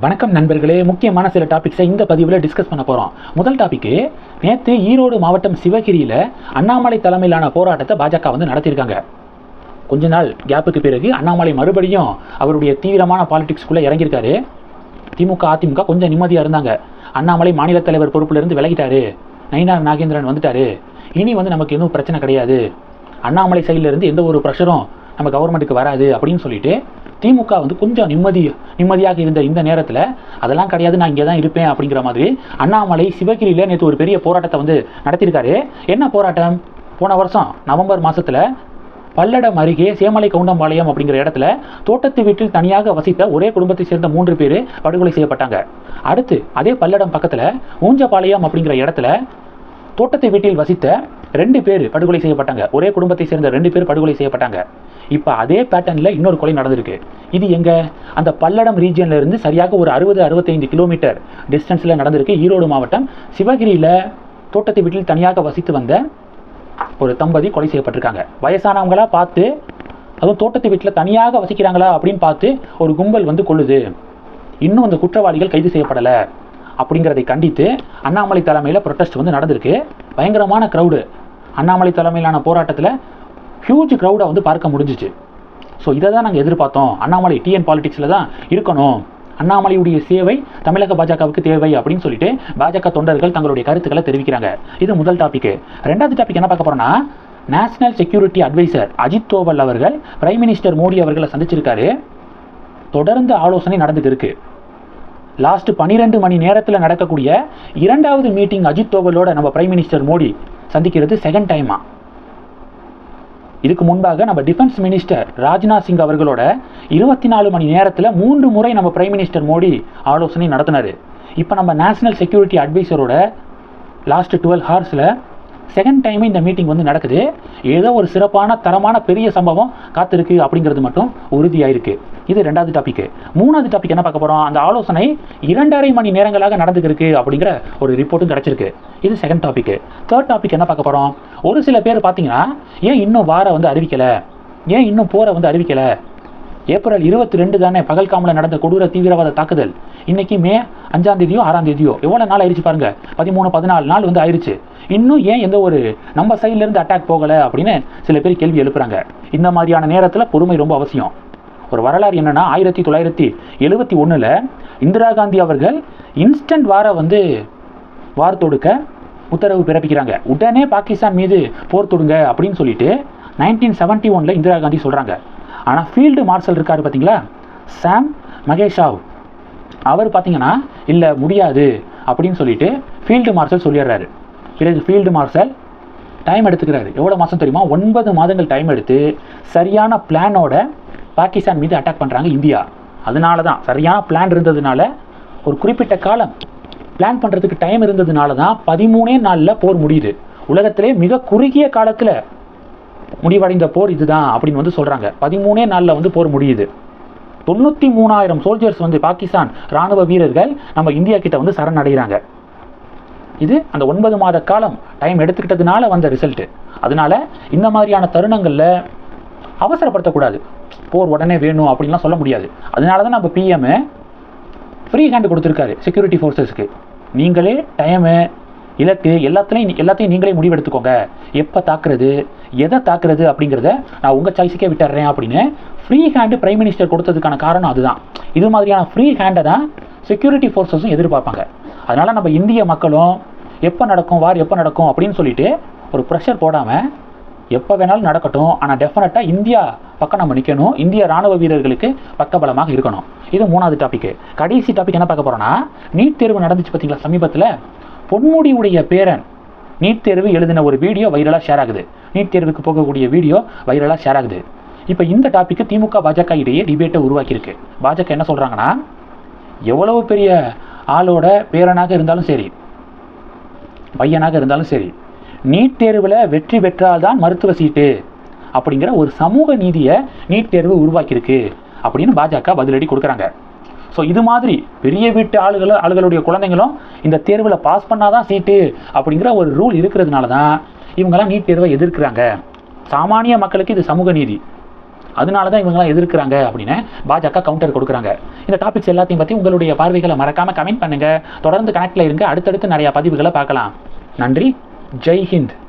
வணக்கம் நண்பர்களே. முக்கியமான சில டாபிக்ஸை இந்த பதிவில் டிஸ்கஸ் பண்ண போகிறோம் முதல் டாபிக்கு நேற்று ஈரோடு மாவட்டம் சிவகிரியில் அண்ணாமலை தலைமையிலான போராட்டத்தை பாஜக வந்து நடத்தியிருக்காங்க. கொஞ்ச நாள் கேப்புக்கு பிறகு அண்ணாமலை மறுபடியும் அவருடைய தீவிரமான பாலிடிக்ஸ்குள்ளே இறங்கியிருக்காரு. திமுக அதிமுக கொஞ்சம் நிம்மதியாக இருந்தாங்க. அண்ணாமலை மாநில தலைவர் பொறுப்பிலிருந்து விலகிட்டாரு. நயினார் நாகேந்திரன் வந்துட்டாரு. இனி வந்து நமக்கு எதுவும் பிரச்சனை கிடையாது. அண்ணாமலை சைடுல இருந்து எந்த ஒரு ப்ரெஷரும் நம்ம கவர்மெண்ட்டுக்கு வராது அப்படின்னு சொல்லிட்டு திமுக வந்து கொஞ்சம் நிம்மதி நிம்மதியாக இருந்த இந்த நேரத்தில் அதெல்லாம் கிடையாது நான் இங்கே தான் இருப்பேன் அப்படிங்கிற மாதிரி அண்ணாமலை சிவகிரியில் நேற்று ஒரு பெரிய போராட்டத்தை வந்து நடத்தியிருக்காரு. என்ன போராட்டம்? போன வருஷம் நவம்பர் மாதத்தில் பல்லடம் அருகே சேமலை கவுண்டம்பாளையம் அப்படிங்கிற இடத்துல தோட்டத்து வீட்டில் தனியாக வசித்த ஒரே குடும்பத்தை சேர்ந்த மூன்று பேர் படுகொலை செய்யப்பட்டாங்க. அடுத்து அதே பல்லடம் பக்கத்தில் ஊஞ்சபாளையம் அப்படிங்கிற இடத்துல தோட்டத்து வீட்டில் வசித்த ரெண்டு பேர் படுகொலை செய்யப்பட்டாங்க. ஒரே குடும்பத்தை சேர்ந்த ரெண்டு பேர் படுகொலை செய்யப்பட்டாங்க. இப்போ அதே பேட்டர்னில் இன்னொரு கொலை நடந்திருக்கு. இது எங்கே? அந்த பல்லடம் ரீஜியனில் இருந்து சரியாக ஒரு அறுபது அறுபத்தைந்து கிலோமீட்டர் டிஸ்டன்ஸில் நடந்திருக்கு. ஈரோடு மாவட்டம். சிவகிரியில் தோட்டத்து வீட்டில் தனியாக வசித்து வந்த ஒரு தம்பதி கொலை செய்யப்பட்டிருக்காங்க. வயசானவங்களா பார்த்து அதுவும் தோட்டத்து வீட்டில் தனியாக வசிக்கிறாங்களா அப்படின்னு பார்த்து ஒரு கும்பல் வந்து கொள்ளுது இன்னும் அந்த குற்றவாளிகள் கைது செய்யப்படலை. அப்படிங்கிறதை கண்டித்து அண்ணாமலை தலைமையில் ப்ரொட்டஸ்ட் வந்து நடந்திருக்கு. பயங்கரமான க்ரௌடு அண்ணாமலை தலைமையிலான போராட்டத்தில் ஹியூஜ் க்ரௌடை வந்து பார்க்க முடிஞ்சிச்சு. ஸோ இதை தான் நாங்கள் எதிர்பார்த்தோம். அண்ணாமலை டிஎன் பாலிடிக்ஸில் தான் இருக்கணும். அண்ணாமலையுடைய சேவை தமிழக பாஜகவுக்கு தேவை அப்படின்னு சொல்லிட்டு பாஜக தொண்டர்கள் தங்களுடைய கருத்துக்களை தெரிவிக்கிறாங்க. இது முதல் டாபிக் ரெண்டாவது டாபிக் என்ன பார்க்க போகிறோம்னா national security adviser Ajit Doval அவர்கள் பிரைம் மினிஸ்டர் மோடி அவர்களை சந்திச்சிருக்காரு. தொடர்ந்து ஆலோசனை நடந்துட்டு இருக்குது லாஸ்ட் பன்னிரெண்டு மணி நேரத்தில் நடக்கக்கூடிய இரண்டாவது மீட்டிங் அஜித் தோவலோட நம்ம பிரைம் மினிஸ்டர் மோடி சந்திக்கிறது செகண்ட் டைமா இதுக்கு முன்பாக நம்ம டிஃபென்ஸ் மினிஸ்டர் ராஜ்நாத் சிங் அவர்களோட இருபத்தி நாலு மணி நேரத்தில் மூன்று முறை நம்ம பிரைம் மினிஸ்டர் மோடி ஆலோசனை நடத்தினார். இப்போ நம்ம நேஷனல் செக்யூரிட்டி அட்வைசரோட லாஸ்ட் டுவெல் ஹார்ஸில் செகண்ட் டைம் இந்த மீட்டிங் வந்து நடக்குது. ஏதோ ஒரு சிறப்பான தரமான பெரிய சம்பவம் காத்திருக்கு அப்படிங்கிறது மட்டும் உறுதியாயிருக்கு. இது ரெண்டாவது டாபிக் மூணாவது டாபிக் என்ன பார்க்க போகிறோம் அந்த ஆலோசனை இரண்டரை மணி நேரங்களாக நடந்துருக்கு அப்படிங்கிற ஒரு ரிப்போர்ட்டும் கிடச்சிருக்கு. இது செகண்ட் டாபிக் தேர்ட் டாபிக் என்ன பார்க்க போகிறோம் ஒரு சில பேர் பார்த்தீங்கன்னா ஏன் இன்னும் வார வந்து அறிவிக்கலை? ஏன் இன்னும் போரை வந்து அறிவிக்கலை? ஏப்ரல் இருபத்தி ரெண்டு தானே பகல்காமில் நடந்த கொடூர தீவிரவாத தாக்குதல். இன்னைக்கு மே அஞ்சாம் தேதியோ ஆறாம் தேதியோ? எவ்வளோ நாள் ஆயிடுச்சு பாருங்க. பதிமூணு பதினாலு நாள் வந்து ஆயிடுச்சு இன்னும் ஏன் எந்த ஒரு நம்ம சைட்ல இருந்து அட்டாக் போகலை அப்படின்னு சில பேர் கேள்வி எழுப்புறாங்க. இந்த மாதிரியான நேரத்தில் பொறுமை ரொம்ப அவசியம். ஒரு வரலாறு என்னன்னா ஆயிரத்தி தொள்ளாயிரத்தி எழுபத்தி ஒன்றில் இந்திரா காந்தி அவர்கள் இன்ஸ்டன்ட் வார வந்து வார் தொடுக்க உத்தரவு பிறப்பிக்கிறாங்க. உடனே பாகிஸ்தான் மீது போர் தொடுங்க அப்படின்னு சொல்லிட்டு நைன்டீன் செவன்ட்டி ஒனில் இந்திரா காந்தி சொல்கிறாங்க ஆனால் ஃபீல்டு மார்ஷல் இருக்கார் பார்த்தீங்களா சாம் மகேஷாவ் அவர் பார்த்தீங்கன்னா இல்லை முடியாது அப்படின்னு சொல்லிட்டு ஃபீல்டு மார்ஷல் சொல்லிடுறாரு. பிறகு ஃபீல்டு மார்ஷல் டைம் எடுத்துக்கிறாரு. எவ்வளோ மாதம் தெரியுமா? ஒன்பது மாதங்கள் டைம் எடுத்து சரியான பிளானோட பாகிஸ்தான் மீது அட்டாக் பண்ணுறாங்க இந்தியா. அதனால தான் சரியான பிளான் இருந்ததுனால ஒரு குறிப்பிட்ட காலம் பிளான் பண்ணுறதுக்கு டைம் இருந்ததுனால தான் பதிமூணே நாளில் போர் முடியுது. உலகத்திலே மிக குறுகிய காலத்தில் முடிவடைந்த போர் இதுதான் அப்படின்னு வந்து சொல்கிறாங்க பதிமூணே நாளில் வந்து போர் முடியுது. தொண்ணூற்றி மூணாயிரம் சோல்ஜர்ஸ் வந்து பாகிஸ்தான் ராணுவ வீரர்கள் நம்ம இந்தியா கிட்ட வந்து சரணடைகிறாங்க. இது அந்த ஒன்பது மாத காலம் டைம் எடுத்துக்கிட்டதுனால வந்த ரிசல்ட்டு அதனால இந்த மாதிரியான தருணங்களில் அவசரப்படுத்தக்கூடாது. போர் உடனே வேணும் அப்படின்லாம் சொல்ல முடியாது. அதனால தான் நம்ம பிஎம் ஃப்ரீ ஹேண்ட் கொடுத்துருக்காரு செக்யூரிட்டி ஃபோர்ஸஸ்க்கு நீங்களே டைமு இலக்கு எல்லாத்துலேயும் எல்லாத்தையும் நீங்களே முடிவெடுத்துக்கோங்க. எப்போ தாக்குறது எதை தாக்குறது அப்படிங்கிறத நான் உங்கள் சாய்ஸுக்கே விட்டுறேன் அப்படின்னு ஃப்ரீ ஹேண்டு பிரைம் மினிஸ்டர் கொடுத்ததுக்கான காரணம் அதுதான். இது மாதிரியான ஃப்ரீ ஹேண்டை தான் செக்யூரிட்டி ஃபோர்ஸஸும் எதிர்பார்ப்பாங்க. அதனால் நம்ம இந்திய மக்களும் எப்போ நடக்கும் வார் எப்போ நடக்கும் அப்படின்னு சொல்லிட்டு ஒரு ப்ரெஷர் போடாமல் எப்போ வேணாலும் நடக்கட்டும். ஆனால் டெஃபினட்டாக இந்தியா பக்கம் நம்ம நிற்கணும் இந்திய ராணுவ வீரர்களுக்கு பக்கபலமாக இருக்கணும். இது மூணாவது டாபிக் கடைசி டாபிக் என்ன பார்க்க போகிறோன்னா நீட் தேர்வு நடந்துச்சு பார்த்தீங்களா சமீபத்தில்? பொன்முடியுடைய பேரன் நீட் தேர்வு எழுதின ஒரு வீடியோ வைரலாக ஷேர் ஆகுது. நீட் தேர்வுக்கு போகக்கூடிய வீடியோ வைரலாக ஷேர் ஆகுது. இப்போ இந்த டாப்பிக்கு திமுக பாஜக இடையே டிபேட்டை உருவாக்கியிருக்கு. பாஜக என்ன சொல்கிறாங்கன்னா எவ்வளவு பெரிய ஆளோட பேரனாக இருந்தாலும் சரி பையனாக இருந்தாலும் சரி நீட் தேர்வில் வெற்றி பெற்றால் தான் மருத்துவ சீட்டு அப்படிங்கிற ஒரு சமூக நீதியை நீட் தேர்வு உருவாக்கியிருக்கு அப்படின்னு பாஜக பதிலடி கொடுக்குறாங்க. ஸோ இது மாதிரி பெரிய வீட்டு ஆளுகளும் ஆளுகளுடைய குழந்தைங்களும் இந்த தேர்வில் பாஸ் பண்ணாதான் சீட்டு அப்படிங்கிற ஒரு ரூல் இருக்கிறதுனால தான் இவங்கெல்லாம் நீட் தேர்வை எதிர்க்கிறாங்க. சாமானிய மக்களுக்கு இது சமூக நீதி. அதனால தான் இவங்கெல்லாம் எதிர்க்கிறாங்க அப்படின்னு பாஜக கவுண்டர் கொடுக்குறாங்க. இந்த டாபிக்ஸ் எல்லாத்தையும் பற்றி உங்களுடைய பார்வைகளை மறக்காமல் கமெண்ட் பண்ணுங்கள் தொடர்ந்து கனெக்டில் இருங்க. அடுத்தடுத்து நிறையா பதிவுகளை பார்க்கலாம். நன்றி. Jai Hind.